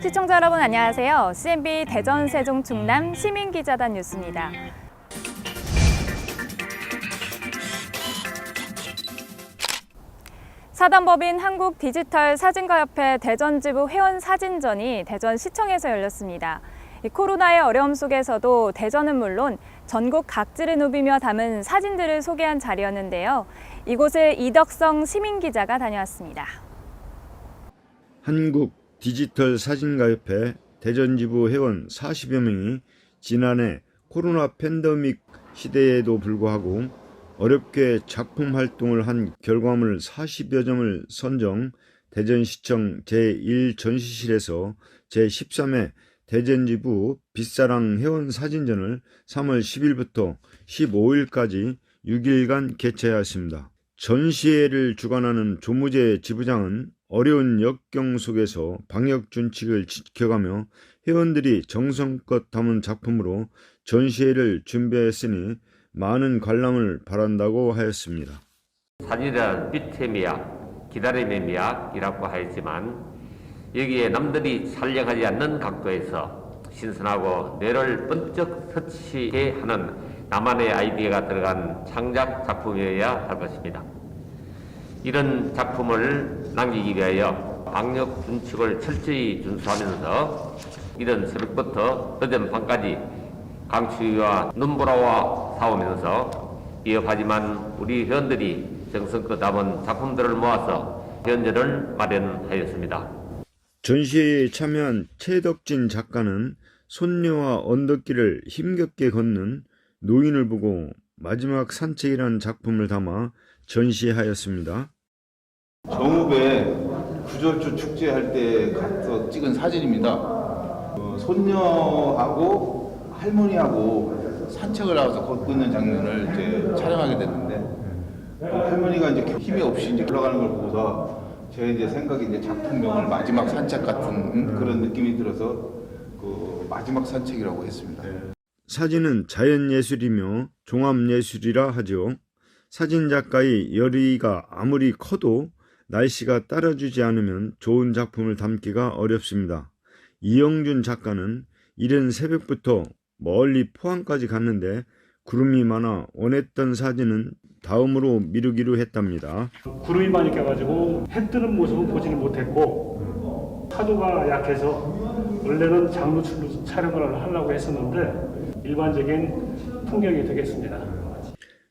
시청자 여러분 안녕하세요. CNB 대전 세종 충남 시민 기자단 뉴스입니다. 사단법인 한국 디지털 사진가협회 대전 지부 회원 사진전이 대전 시청에서 열렸습니다. 이 코로나의 어려움 속에서도 대전은 물론 전국 각지를 누비며 담은 사진들을 소개한 자리였는데요. 이곳을 이덕성 시민 기자가 다녀왔습니다. 한국 디지털 사진가협회 대전지부 회원 40여 명이 지난해 코로나 팬데믹 시대에도 불구하고 어렵게 작품 활동을 한 결과물 40여 점을 선정 대전시청 제1전시실에서 제13회 대전지부 빛사랑 회원 사진전을 3월 10일부터 15일까지 6일간 개최하였습니다. 전시회를 주관하는 조무재 지부장은 어려운 역경 속에서 방역 준칙을 지켜가며 회원들이 정성껏 담은 작품으로 전시회를 준비했으니 많은 관람을 바란다고 하였습니다. 사진이란 빛의 미학, 기다림의 미학이라고 하였지만 여기에 남들이 촬영하지 않는 각도에서 신선하고 뇌를 번쩍 터치게 하는 나만의 아이디어가 들어간 창작 작품이어야 할 것입니다. 이런 작품을 남기기 위하여 방역 준칙을 철저히 준수하면서 이른 새벽부터 늦은 밤까지 강추위와 눈보라와 싸우면서 위협하지만 우리 회원들이 정성껏 담은 작품들을 모아서 현재를 마련하였습니다. 전시회에 참여한 최덕진 작가는 손녀와 언덕길을 힘겹게 걷는 노인을 보고 마지막 산책이라는 작품을 담아 전시하였습니다. 정읍에 구절주 축제할 때 가서 찍은 사진입니다. 어, 손녀하고 할머니하고 산책을 나와서 걷고 있는 장면을 이제 촬영하게 됐는데 어, 할머니가 이제 힘이 없이 이제 올라가는 걸 보고서 제 이제 생각이 이제 작품명을 마지막 산책 같은 그런 느낌이 들어서 그 마지막 산책이라고 했습니다. 사진은 자연예술이며 종합예술이라 하죠. 사진 작가의 열의가 아무리 커도 날씨가 따라주지 않으면 좋은 작품을 담기가 어렵습니다. 이영준 작가는 이른 새벽부터 멀리 포항까지 갔는데 구름이 많아 원했던 사진은 다음으로 미루기로 했답니다. 구름이 많이 껴가지고 해 뜨는 모습은 보지는 못했고 파도가 약해서 원래는 장루출로 촬영을 하려고 했었는데 일반적인 풍경이 되겠습니다.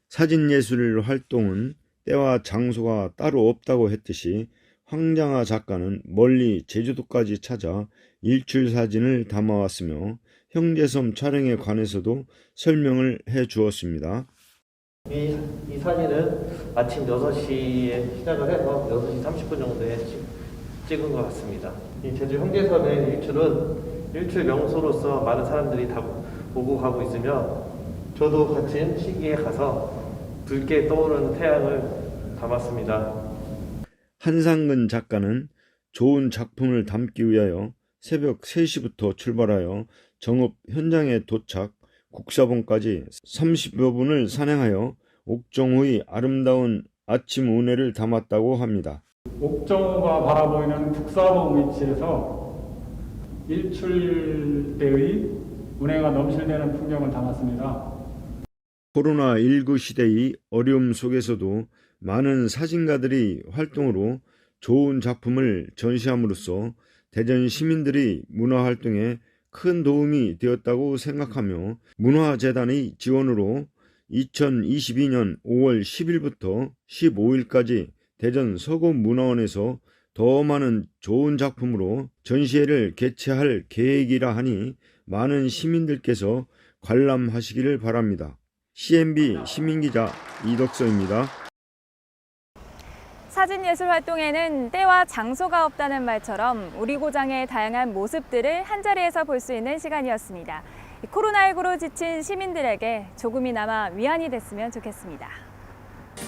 사진예술 활동은 때와 장소가 따로 없다고 했듯이 황장하 작가는 멀리 제주도까지 찾아 일출 사진을 담아왔으며 형제섬 촬영에 관해서도 설명을 해 주었습니다. 이, 이 사진은 아침 6시에 시작을 해서 6시 30분 정도에 찍- 찍은 것 같습니다. 이 제주 형제섬의 일출은 일출 명소로서 많은 사람들이 다 보고 가고 있으며 저도 같은 시기에 가서 붉게 떠오르는 태양을 담았습니다. 한상근 작가는 좋은 작품을 담기 위하여 새벽 3시부터 출발하여 정읍 현장에 도착, 국사봉까지 30여 분을 산행하여 옥정호의 아름다운 아침 운해를 담았다고 합니다. 옥정호가 바라보이는 북사봉 위치에서 일출 때의 운해가 넘실대는 풍경을 담았습니다. 코로나19 시대의 어려움 속에서도 많은 사진가들이 활동으로 좋은 작품을 전시함으로써 대전 시민들이 문화 활동에 큰 도움이 되었다고 생각하며 문화재단의 지원으로 2022년 5월 10일부터 15일까지 대전 서구문화원에서 더 많은 좋은 작품으로 전시회를 개최할 계획이라 하니 많은 시민들께서 관람하시기를 바랍니다. CNB 시민기자 이덕서입니다. 사진 예술 활동에는 때와 장소가 없다는 말처럼 우리 고장의 다양한 모습들을 한자리에서 볼 수 있는 시간이었습니다. 코로나19로 지친 시민들에게 조금이나마 위안이 됐으면 좋겠습니다.